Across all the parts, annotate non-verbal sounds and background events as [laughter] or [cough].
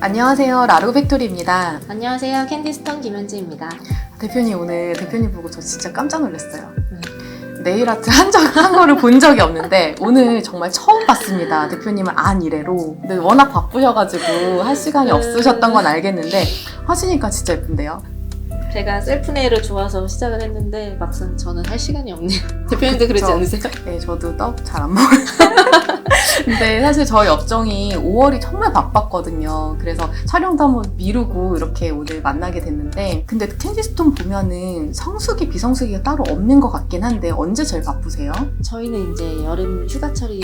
안녕하세요. 라르고 팩토리입니다. 안녕하세요. 캔디스톤 김현지입니다. 대표님 오늘 대표님 보고 저 진짜 깜짝 놀랐어요. 네일 아트 한, 적, 한 거를 본 적이 없는데 오늘 정말 처음 봤습니다. 대표님은 안 이래로. 근데 워낙 바쁘셔가지고 할 시간이 없으셨던 건 알겠는데 하시니까 진짜 예쁜데요. 제가 셀프 네일을 좋아서 시작을 했는데 막상 저는 할 시간이 없네요. [laughs] 대표님도 그러지 그쵸. 않으세요? 네, 저도 떡 잘 안 먹어요. [laughs] 근데 사실 저희 업종이 5월이 정말 바빴거든요. 그래서 촬영도 한번 미루고 이렇게 오늘 만나게 됐는데 근데 캔디스톤 보면은 성수기, 비성수기가 따로 없는 것 같긴 한데 언제 제일 바쁘세요? 저희는 이제 여름 휴가철이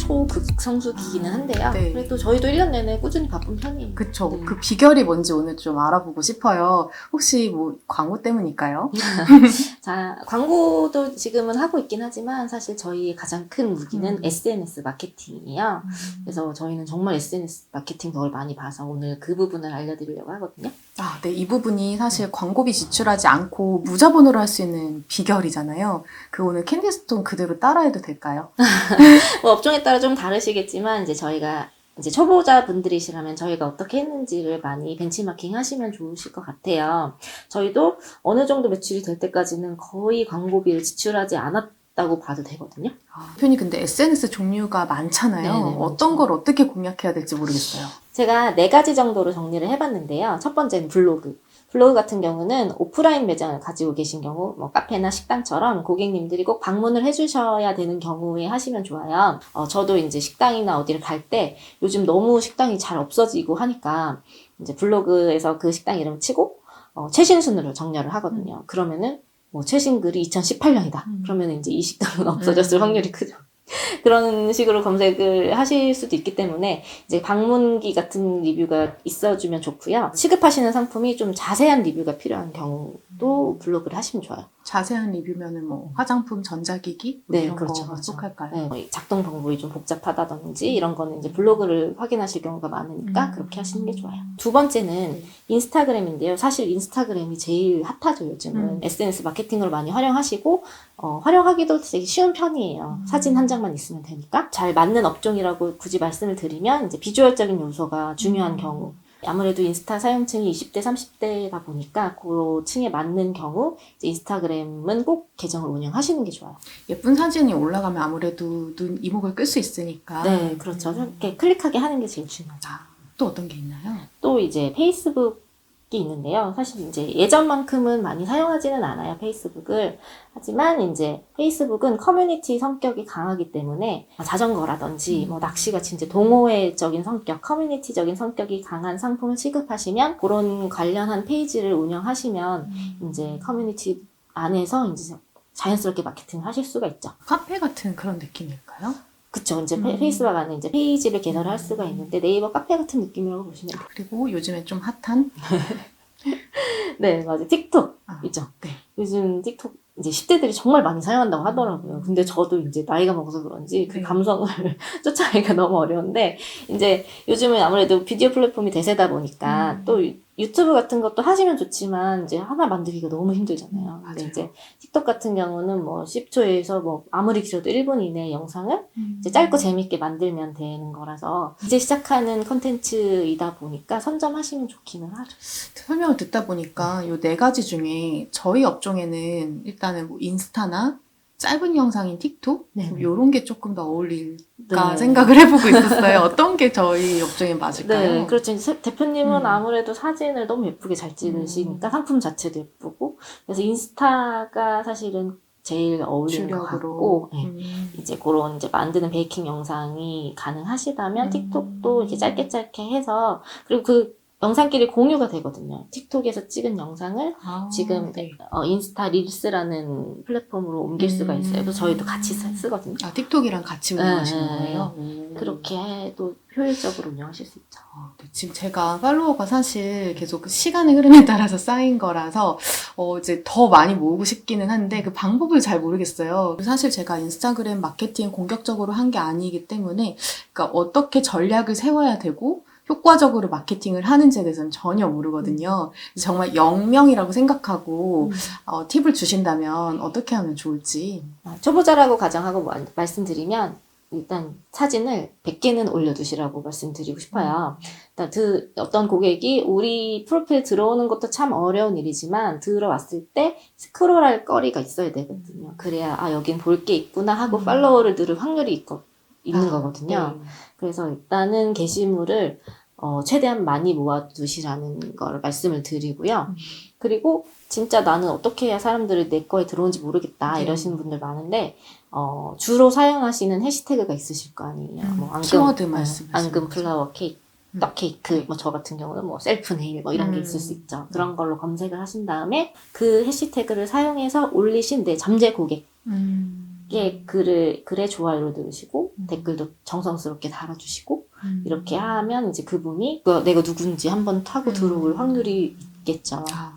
초극성수기기는 한데요. 네. 그래도 저희도 1년 내내 꾸준히 바쁜 편이에요. 그쵸. 네. 그 비결이 뭔지 오늘 좀 알아보고 싶어요. 혹시 뭐 광고 때문일까요? [laughs] 자, 광고도 지금은 하고 있긴 하지만 사실 저희의 가장 큰 무기는 음. SNS 마케팅이에요. 그래서 저희는 정말 SNS 마케팅 덕을 많이 봐서 오늘 그 부분을 알려드리려고 하거든요. 아, 네. 이 부분이 사실 광고비 지출하지 않고 무자본으로 할 수 있는 비결이잖아요. 그 오늘 캔디스톤 그대로 따라해도 될까요? [laughs] 뭐 업종에 따라 좀 다르시겠지만 이제 저희가 이제 초보자 분들이시라면 저희가 어떻게 했는지를 많이 벤치마킹 하시면 좋으실 것 같아요. 저희도 어느 정도 매출이 될 때까지는 거의 광고비를 지출하지 않았 다고 봐도 되거든요. 표현이 근데 SNS 종류가 많잖아요. 네네, 어떤 많죠. 걸 어떻게 공략해야 될지 모르겠어요. 제가 네 가지 정도로 정리를 해봤는데요. 첫 번째는 블로그. 블로그 같은 경우는 오프라인 매장을 가지고 계신 경우, 뭐 카페나 식당처럼 고객님들이 꼭 방문을 해주셔야 되는 경우에 하시면 좋아요. 어, 저도 이제 식당이나 어디를 갈 때 요즘 너무 식당이 잘 없어지고 하니까 이제 블로그에서 그 식당 이름 치고 어, 최신 순으로 정렬을 하거든요. 그러면은 뭐 최신 글이 2018년이다. 음. 그러면 이제 이 식당은 없어졌을 음. 확률이 크죠. [laughs] 그런 식으로 검색을 하실 수도 있기 때문에 이제 방문기 같은 리뷰가 있어주면 좋고요. 취급하시는 상품이 좀 자세한 리뷰가 필요한 경우도 블로그를 하시면 좋아요. 자세한 리뷰면은 뭐 화장품, 전자기기 뭐 네, 이런 그렇죠, 거 그렇죠. 속할까요? 네, 뭐 작동 방법이 좀 복잡하다든지 이런 거는 이제 블로그를 확인하실 경우가 많으니까 음. 그렇게 하시는 게 좋아요. 두 번째는 인스타그램인데요. 사실 인스타그램이 제일 핫하죠, 요즘은. 음. SNS 마케팅으로 많이 활용하시고, 어, 활용하기도 되게 쉬운 편이에요. 음. 사진 한 장만 있으면 되니까. 잘 맞는 업종이라고 굳이 말씀을 드리면, 이제 비주얼적인 요소가 중요한 음. 경우. 아무래도 인스타 사용층이 20대, 30대다 보니까 그 층에 맞는 경우 이제 인스타그램은 꼭 계정을 운영하시는 게 좋아요. 예쁜 사진이 올라가면 아무래도 눈 이목을 끌 수 있으니까. 네, 그렇죠. 이렇게 클릭하게 하는 게 제일 중요하죠. 아, 또 어떤 게 있나요? 또 이제 페이스북 이 있는데요. 사실 이제 예전만큼은 많이 사용하지는 않아요, 페이스북을. 하지만 이제 페이스북은 커뮤니티 성격이 강하기 때문에 자전거라든지 뭐 낚시가 진짜 동호회적인 성격, 커뮤니티적인 성격이 강한 상품을 취급하시면 그런 관련한 페이지를 운영하시면 이제 커뮤니티 안에서 이제 자연스럽게 마케팅을 하실 수가 있죠. 카페 같은 그런 느낌일까요? 그쵸. 이제 음. 페- 페이스북 안에 이제 페이지를 개설할 수가 있는데 네이버 카페 같은 느낌이라고 보시면 돼요. 그리고 요즘에 좀 핫한 [laughs] 네, 맞아요. 틱톡 아, 있죠. 네. 요즘 틱톡 이제 10대들이 정말 많이 사용한다고 하더라고요. 근데 저도 이제 나이가 먹어서 그런지 그 네. 감성을 [laughs] 쫓아가기가 너무 어려운데 이제 요즘은 아무래도 비디오 플랫폼이 대세다 보니까 음. 또 유- 유튜브 같은 것도 하시면 좋지만 이제 하나 만들기가 너무 힘들잖아요. 근데. 이제 틱톡 같은 경우는 뭐 10초에서 뭐 아무리 길어도 1분 이내 영상을 음. 이제 짧고 재밌게 만들면 되는 거라서 이제 시작하는 컨텐츠이다 보니까 선점하시면 좋기는 하죠. 설명을 듣다 보니까 요 네 가지 중에 저희 업종에는 일단은 뭐 인스타나 짧은 영상인 틱톡 네. 이런 게 조금 더 어울릴까 네. 생각을 해보고 있었어요. 어떤 게 저희 업종에 맞을까요? 네, 그렇죠. 대표님은 음. 아무래도 사진을 너무 예쁘게 잘 찍으시니까 상품 자체도 예쁘고 그래서 인스타가 사실은 제일 어울리는 것 주력으로 같고 네. 음. 이제 그런 이제 만드는 베이킹 영상이 가능하시다면 음. 틱톡도 이렇게 짧게 짧게 해서 그리고 그 영상끼리 공유가 되거든요. 틱톡에서 찍은 영상을 아, 지금 네. 어, 인스타 릴스라는 플랫폼으로 옮길 수가 있어요. 그래서 저희도 같이 쓰- 쓰거든요. 아 틱톡이랑 같이 운영하시는 네, 거예요? 오. 그렇게 해도 효율적으로 운영하실 수 있죠. 어, 네, 지금 제가 팔로워가 사실 계속 그 시간의 흐름에 따라서 쌓인 거라서 어, 이제 더 많이 모으고 싶기는 한데 그 방법을 잘 모르겠어요. 사실 제가 인스타그램 마케팅 공격적으로 한 게 아니기 때문에 그러니까 어떻게 전략을 세워야 되고 효과적으로 마케팅을 하는지에 대해서는 전혀 모르거든요. 정말 영명이라고 생각하고 어, 팁을 주신다면 어떻게 하면 좋을지. 아, 초보자라고 가정하고 마- 말씀드리면 일단 사진을 100개는 올려두시라고 말씀드리고 싶어요. 일단 그 어떤 고객이 우리 프로필 들어오는 것도 참 어려운 일이지만 들어왔을 때 스크롤할 거리가 있어야 되거든요. 그래야 아 여긴 볼 게 있구나 하고 음. 팔로워를 늘을 확률이 있고, 있는 아, 거거든요. 네. 그래서 일단은 게시물을 어, 최대한 많이 모아두시라는 걸 말씀을 드리고요. 음. 그리고 진짜 나는 어떻게 해야 사람들이 내 거에 들어온지 모르겠다 네. 이러시는 분들 많은데 어, 주로 사용하시는 해시태그가 있으실 거 아니에요. 음, 뭐 말씀하시는 앙금 거죠. 플라워 케이크, 음. 떡 케이크, 네. 뭐저 같은 경우는 뭐 셀프 네일 뭐 이런 게 음. 있을 수 있죠. 그런 걸로 검색을 하신 다음에 그 해시태그를 사용해서 올리신 내 잠재 고객 음. 의 글을 글에 좋아요를 누르시고 음. 댓글도 정성스럽게 달아주시고 음. 이렇게 하면 이제 그분이 그 내가 누군지 한번 타고 음. 들어올 확률이 있겠죠. 아,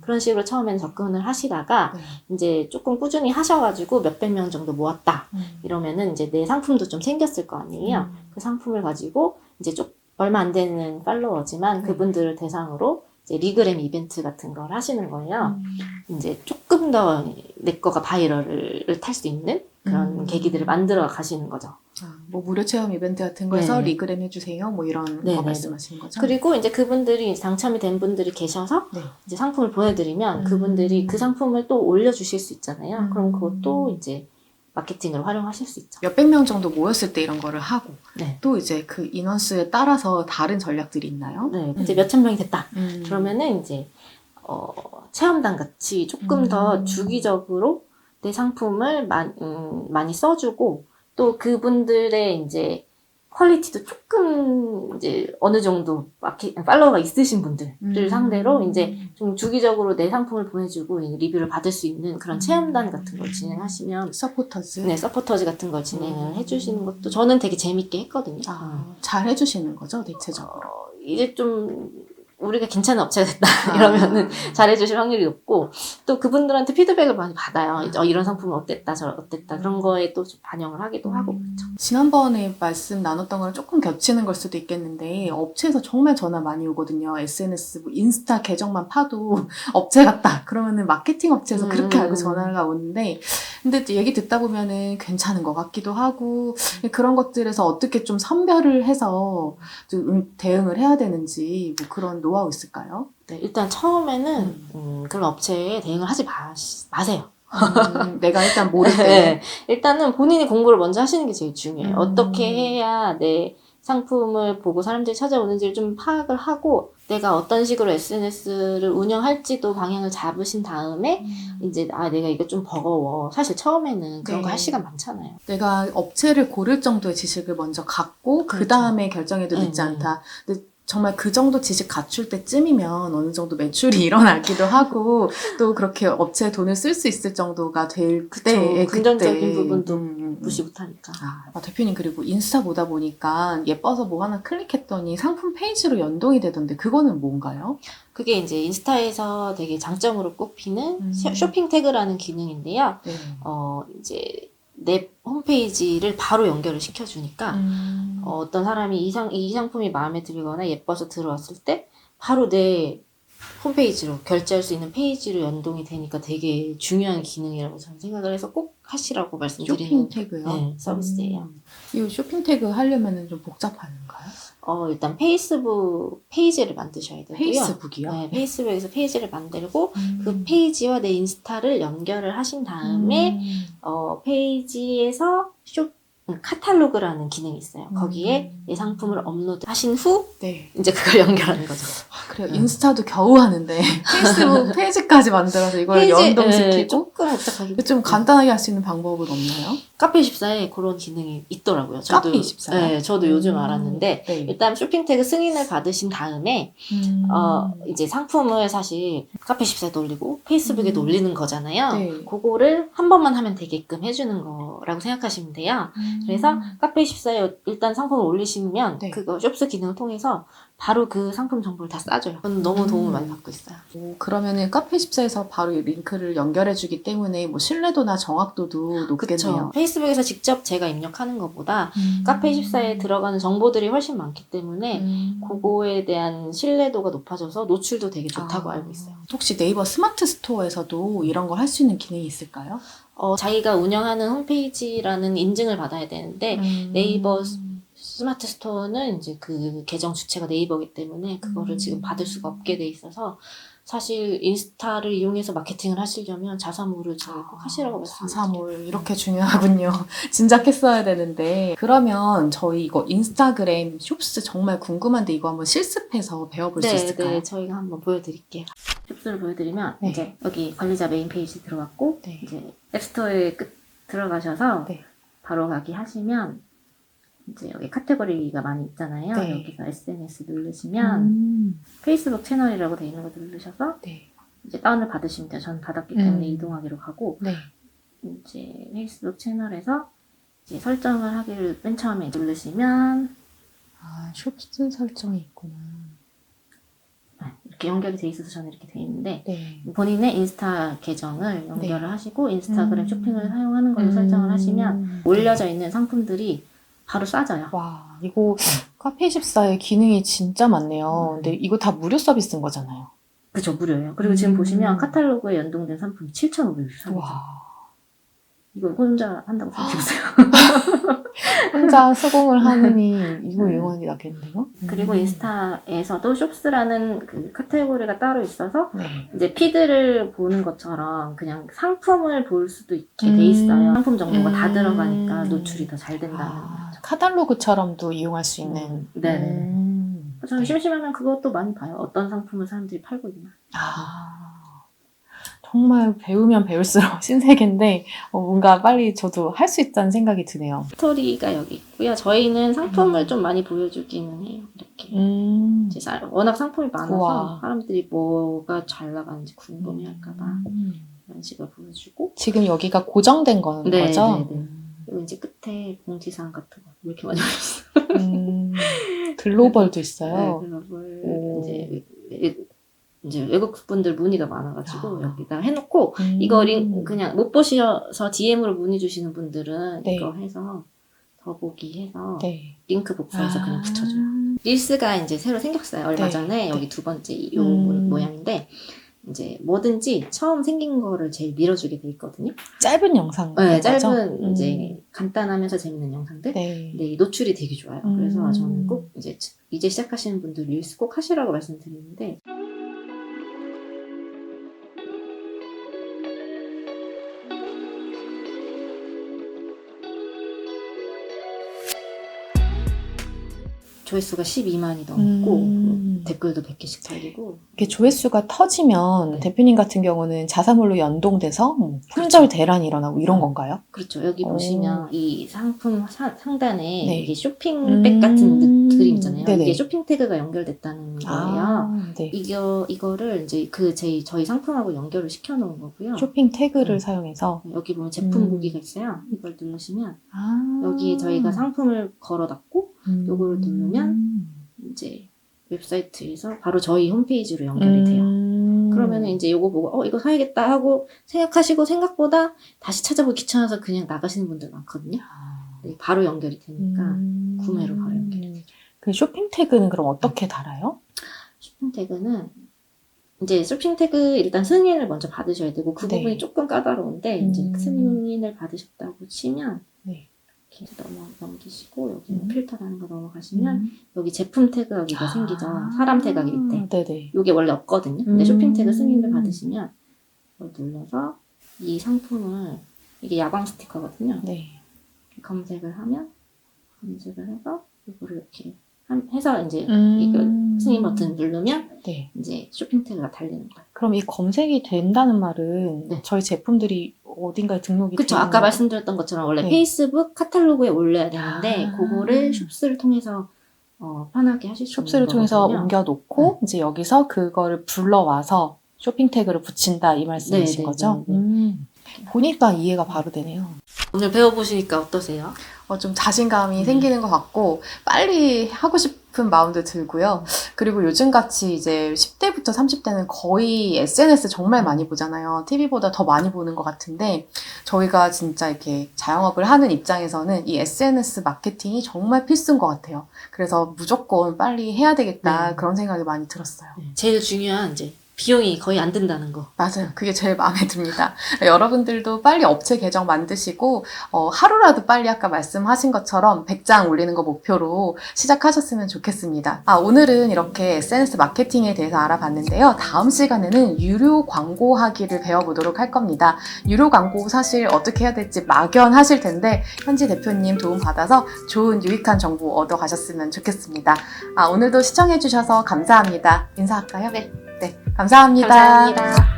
그런 식으로 처음엔 접근을 하시다가 네. 이제 조금 꾸준히 하셔가지고 몇백 명 정도 모았다 음. 이러면은 이제 내 상품도 좀 생겼을 거 아니에요. 음. 그 상품을 가지고 이제 좀 얼마 안 되는 팔로워지만 네. 그분들을 대상으로 이제 리그램 이벤트 같은 걸 하시는 거예요. 음. 이제 조금 더 내 거가 바이럴을 탈 수 있는 그런 음. 계기들을 만들어 가시는 거죠. 아, 뭐 무료 체험 이벤트 같은 거에서 네. 리그램 해주세요. 뭐 이런 네, 거 네, 말씀하시는 거죠? 그리고 이제 그분들이 당첨이 된 분들이 계셔서 네. 이제 상품을 보내드리면 음. 그분들이 그 상품을 또 올려주실 수 있잖아요. 음. 그럼 그것도 이제 마케팅을 활용하실 수 있죠. 몇백 명 정도 모였을 때 이런 거를 하고 네. 또 이제 그 인원수에 따라서 다른 전략들이 있나요? 네. 이제 음. 몇천 명이 됐다. 음. 그러면은 이제 어, 체험단 같이 조금 음. 더 주기적으로 내 상품을 많, 음, 많이 써주고 또 그분들의 이제 퀄리티도 조금 이제 어느 정도 마케, 팔로워가 있으신 분들을 음. 상대로 이제 좀 주기적으로 내 상품을 보내주고 이 리뷰를 받을 수 있는 그런 음. 체험단 같은 걸 진행하시면 서포터즈 네 서포터즈 같은 걸 진행을 음. 해주시는 것도 저는 되게 재밌게 했거든요. 아, 잘 해주시는 거죠 대체적으로 어, 이제 좀 우리가 괜찮은 업체가 됐다 이러면은 잘해주실 확률이 높고 또 그분들한테 피드백을 많이 받아요. 이제 어, 이런 상품은 어땠다, 저 어땠다 그런 거에 또 좀 반영을 하기도 하고 음. 그렇죠. 지난번에 말씀 나눴던 거랑 조금 겹치는 걸 수도 있겠는데 업체에서 정말 전화 많이 오거든요. SNS, 뭐 인스타 계정만 파도 [laughs] 업체 같다. 그러면은 마케팅 업체에서 그렇게 음. 알고 전화가 오는데 근데 또 얘기 듣다 보면은 괜찮은 것 같기도 하고 그런 것들에서 어떻게 좀 선별을 해서 좀 응- 대응을 해야 되는지 뭐 그런 노하우 있을까요? 네, 일단 처음에는 음. 음, 그런 업체에 대응을 하지 마, 마세요. 음, [laughs] 내가 일단 모를 때 네, 일단은 본인이 공부를 먼저 하시는 게 제일 중요해요. 음. 어떻게 해야 내 상품을 보고 사람들이 찾아오는지를 좀 파악을 하고 내가 어떤 식으로 SNS를 운영할지도 방향을 잡으신 다음에 이제 아 내가 이거 좀 버거워. 사실 처음에는 그런 네. 거할 시간 많잖아요. 내가 업체를 고를 정도의 지식을 먼저 갖고 그 그렇죠. 다음에 결정해도 늦지 네, 않다. 근데 정말 그 정도 지식 갖출 때쯤이면 어느 정도 매출이 [laughs] 일어나기도 하고 또 그렇게 업체에 돈을 쓸 수 있을 정도가 될 그쵸. 때 긍정적인 그때. 부분도 음, 음, 음. 무시 못하니까. 아, 아, 대표님 그리고 인스타 보다 보니까 예뻐서 뭐 하나 클릭했더니 상품 페이지로 연동이 되던데 그거는 뭔가요? 그게 이제 인스타에서 되게 장점으로 꼽히는 음. 쇼- 쇼핑 태그라는 기능인데요. 네. 어 이제 내 홈페이지를 바로 연결을 시켜주니까 음. 어, 어떤 사람이 이, 상, 이 상품이 마음에 들거나 예뻐서 들어왔을 때 바로 내 홈페이지로 결제할 수 있는 페이지로 연동이 되니까 되게 중요한 기능이라고 저는 생각을 해서 꼭 하시라고 말씀드리는 쇼핑 태그요? 네, 서비스예요. 음. 이 쇼핑 태그 하려면 좀 복잡한가요? 어, 일단 페이스북 페이지를 만드셔야 되고요. 페이스북이요? 네, 페이스북에서 페이지를 만들고 음. 그 페이지와 내 인스타를 연결을 하신 다음에 음. 어, 페이지에서 쇼 음, 카탈로그라는 기능이 있어요. 거기에 음. 내 상품을 업로드 하신 후 네. 이제 그걸 [laughs] 연결하는 거죠. 아, 그래요. 음. 인스타도 겨우 하는데 [laughs] 페이스북 페이지까지 만들어서 이걸 페이지, 예, 연동시키고 조금 복잡하긴 좀 간단하게 할 수 있는 방법은 없나요? 카페 24에 그런 기능이 있더라고요. 저도, 카페 24 요? 네, 저도 요즘 음. 알았는데 네. 일단 쇼핑 태그 승인을 받으신 다음에 음. 어 이제 상품을 사실 카페24에도 올리고 페이스북에도 음. 올리는 거잖아요. 네. 그거를 한 번만 하면 되게끔 해주는 거라고 생각하시면 돼요. 음. 그래서 카페24에 일단 상품을 올리시면 네. 그거 숍스 기능을 통해서 바로 그 상품 정보를 다 싸줘요. 저는 너무 도움을 음. 많이 받고 있어요. 오, 그러면은 카페14에서 바로 이 링크를 연결해주기 때문에 뭐 신뢰도나 정확도도 높겠네요. 그쵸. 페이스북에서 직접 제가 입력하는 것보다 음. 카페24에 들어가는 정보들이 훨씬 많기 때문에 음. 그거에 대한 신뢰도가 높아져서 노출도 되게 좋다고 아. 알고 있어요. 혹시 네이버 스마트 스토어에서도 이런 걸 할 수 있는 기능이 있을까요? 어, 자기가 운영하는 홈페이지라는 인증을 받아야 되는데 음. 네이버 스마트 스토어는 이제 그 계정 주체가 네이버기 때문에 그거를 음. 지금 받을 수가 없게 돼 있어서 사실 인스타를 이용해서 마케팅을 하시려면 자사몰을 잘꼭 하시라고 말씀드립니다. 자사몰 이렇게 중요하군요. [laughs] 진작 했어야 되는데 그러면 저희 이거 인스타그램 숍스 정말 궁금한데 이거 한번 실습해서 배워볼 수 네, 있을까요? 네, 저희가 한번 보여드릴게요. 캡슐을 보여드리면 네. 이제 여기 관리자 메인 페이지 들어갔고 네. 이제 앱스토어에 끝 들어가셔서 네. 바로 가기 하시면 이제 여기 카테고리가 많이 있잖아요. 네. 여기서 SNS 누르시면 음. 페이스북 채널이라고 되어 있는 거 누르셔서 네. 이제 다운을 받으시면 돼요. 저는 받았기 음. 때문에 이동하기로 가고 네. 이제 페이스북 채널에서 이제 설정을 하기를 맨 처음에 누르시면 아, 숍스 설정이 있구나. 네, 이렇게 연결이 돼 있어서 저는 이렇게 돼 있는데 네. 본인의 인스타 계정을 연결을 하시고 인스타그램 음. 쇼핑을 사용하는 걸로 설정을 하시면 음. 올려져 있는 상품들이 바로 싸져요. 와, 이거 카페24의 기능이 진짜 많네요. 근데 이거 다 무료 서비스인 거잖아요. 그죠 무료예요. 그리고 지금 음. 보시면 카탈로그에 연동된 상품이 7,500원. 와. 이거 혼자 한다고 생각해보세요. [laughs] 혼자 수공을 하느니 이거 이용하는 게 낫겠네요. 그리고 음. 인스타에서도 숍스라는 그 카테고리가 따로 있어서 네. 이제 피드를 보는 것처럼 그냥 상품을 볼 수도 있게 음. 돼 있어요. 상품 정보가 다 음. 들어가니까 노출이 더 잘 된다는 아, 거죠. 카탈로그처럼도 이용할 수 있는. 음, 네네. 음. 저는 네. 심심하면 그것도 많이 봐요. 어떤 상품을 사람들이 팔고 있나. 아, 정말 배우면 배울수록 [laughs] 신세계인데 어, 뭔가 빨리 저도 할 수 있다는 생각이 드네요. 스토리가 여기 있고요. 저희는 상품을 음. 좀 많이 보여주기는 해요. 이렇게. 음. 이제 사- 워낙 상품이 많아서 우와. 사람들이 뭐가 잘 나가는지 궁금해할까봐 음. 이런 식으로 보여주고 지금 여기가 고정된 거는 네, 거죠? 네, 네. 그리고 이제 끝에 공지사항 같은 거 이렇게 많이 올렸어요. 음, 글로벌도 [laughs] 네, 있어요. 글로벌 오. 이제 외- 이제 외국 분들 문의가 많아가지고 아. 여기다 해놓고 음. 이거 링 그냥 못 보셔서 DM으로 문의 주시는 분들은 네. 이거 해서 더보기 해서 네. 링크 복사해서 그냥 아. 붙여줘요. 릴스가 이제 새로 생겼어요. 얼마 네, 전에 여기 네. 두 번째 이 모- 음. 모양인데 이제 뭐든지 처음 생긴 거를 제일 밀어주게 돼 있거든요. 짧은 영상. 네, 거죠? 짧은 음. 이제 간단하면서 재밌는 영상들. 네. 근데 이 노출이 되게 좋아요. 음. 그래서 저는 꼭 이제 이제 시작하시는 분들 릴스 꼭 하시라고 말씀드리는데 조회수가 12만이 넘고 음. 댓글도 100개씩 달리고 이렇게 조회수가 터지면 네. 대표님 같은 경우는 자사몰로 연동돼서 뭐 품절 대란이 일어나고 이런 건가요? 그렇죠. 여기 오. 보시면 이 상품 사- 상단에 네. 이게 쇼핑백 같은 음. 느- 그림 있잖아요. 네네. 이게 쇼핑 태그가 연결됐다는 거예요. 아, 네. 이거 이거를 이제 그 저희 저희 상품하고 연결을 시켜 놓은 거고요. 쇼핑 태그를 음. 사용해서 여기 보면 제품 음. 보기가 있어요. 이걸 누르시면 아. 여기에 저희가 상품을 걸어놨고 음. 요거를 누르면 이제 웹사이트에서 바로 저희 홈페이지로 연결이 돼요. 음. 그러면은 이제 요거 보고 어 이거 사야겠다 하고 생각하시고 생각보다 다시 찾아보기 귀찮아서 그냥 나가시는 분들 많거든요. 아. 네, 바로 연결이 되니까 음. 구매로 바로 연결이 그 쇼핑 태그는 그럼 어떻게 달아요? 쇼핑 태그는 이제 쇼핑 태그 일단 승인을 먼저 받으셔야 되고 그 네. 부분이 조금 까다로운데 이제 음. 승인을 받으셨다고 치면 네. 이렇게 넘어 넘기시고 여기 음. 필터라는 거 넘어가시면 음. 여기 제품 태그 여기가 아. 생기죠. 사람 태그 밑에. 네네. 이게 원래 없거든요. 근데 음. 쇼핑 태그 승인을 받으시면 이걸 눌러서 이 상품을 이게 야광 스티커거든요. 네. 검색을 하면 검색을 해서 이거를 이렇게 한- 해서 이제 음. 이거 승인 버튼 누르면 네. 이제 쇼핑 태그가 달리는 거예요. 그럼 이 검색이 된다는 말은 네. 저희 제품들이 어딘가에 등록이 그쵸. 되는 아까 거- 말씀드렸던 것처럼 원래 네. 페이스북 카탈로그에 올려야 되는데 아. 그거를 숍스를 통해서 어, 편하게 하실 수 숍스를 있는 통해서 거거든요. 네. 옮겨놓고 이제 여기서 그거를 불러와서 쇼핑 태그를 붙인다 이 말씀이신 네, 네, 거죠? 네, 네. 음. 보니까 이해가 바로 되네요. 오늘 배워보시니까 어떠세요? 어, 좀 자신감이 음. 생기는 것 같고 빨리 하고 싶은 마음도 들고요. 그리고 요즘같이 이제 10대부터 30대는 거의 SNS 정말 많이 보잖아요. TV보다 더 많이 보는 것 같은데 저희가 진짜 이렇게 자영업을 하는 입장에서는 이 SNS 마케팅이 정말 필수인 것 같아요. 그래서 무조건 빨리 해야 되겠다 네. 그런 생각이 많이 들었어요. 제일 중요한 이제 비용이 거의 안 든다는 거. 맞아요. 그게 제일 마음에 듭니다. [laughs] 여러분들도 빨리 업체 계정 만드시고, 어, 하루라도 빨리 아까 말씀하신 것처럼 100장 올리는 거 목표로 시작하셨으면 좋겠습니다. 아, 오늘은 이렇게 SNS 마케팅에 대해서 알아봤는데요. 다음 시간에는 유료 광고하기를 배워보도록 할 겁니다. 유료 광고 사실 어떻게 해야 될지 막연하실 텐데, 현지 대표님 도움 받아서 좋은 유익한 정보 얻어 가셨으면 좋겠습니다. 아, 오늘도 시청해주셔서 감사합니다. 인사할까요? 네. 네, 감사합니다. 감사합니다.